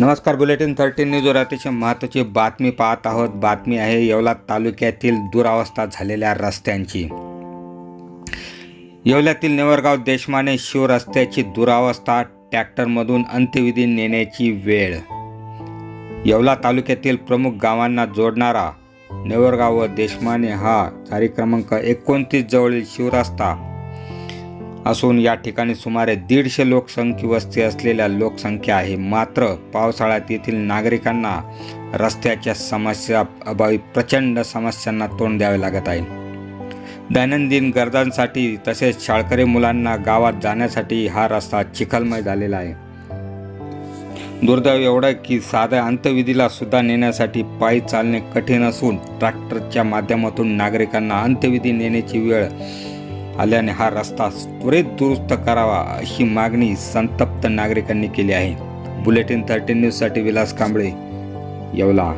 नमस्कार bulletin thirteen न्यूजवर अतिशय महत्त्वाची बातमी पाहत आहोत. बातमी आहे येवला तालुक्यातील दुरावस्था झालेल्या रस्त्यांची. येवल्यातील नेवरगाव देशमाने शिवरस्त्याची दुरावस्था ट्रॅक्टरमधून अंत्यविधी नेण्याची वेळ. येवला तालुक्यातील प्रमुख गावांना जोडणारा नेवरगाव व देशमाने हा चारी क्रमांक एकोणतीस जवळील शिवरस्ता असून या ठिकाणी सुमारे दीडशे लोकसंख्या वस्ती असलेल्या लोकसंख्या आहे. मात्र पावसाळ्यात येथील नागरिकांना रस्त्याच्या समस्या अभावी प्रचंड समस्यांना तोंड द्यावे लागत आहे. दैनंदिन गरजांसाठी तसेच शाळकरी मुलांना गावात जाण्यासाठी हा रस्ता चिखलमय झालेला आहे. दुर्दैव एवढं की साध्या अंत्यविधीला सुद्धा नेण्यासाठी पायी चालणे कठीण असून ट्रॅक्टरच्या माध्यमातून नागरिकांना अंत्यविधी नेण्याची वेळ आल्याने हा रस्ता त्वरित दुरुस्त करावा अशी मागणी संतप्त नागरिकांनी केली आहे. बुलेटिन थर्टीन न्यूजसाठी विलास कांबळे येवला.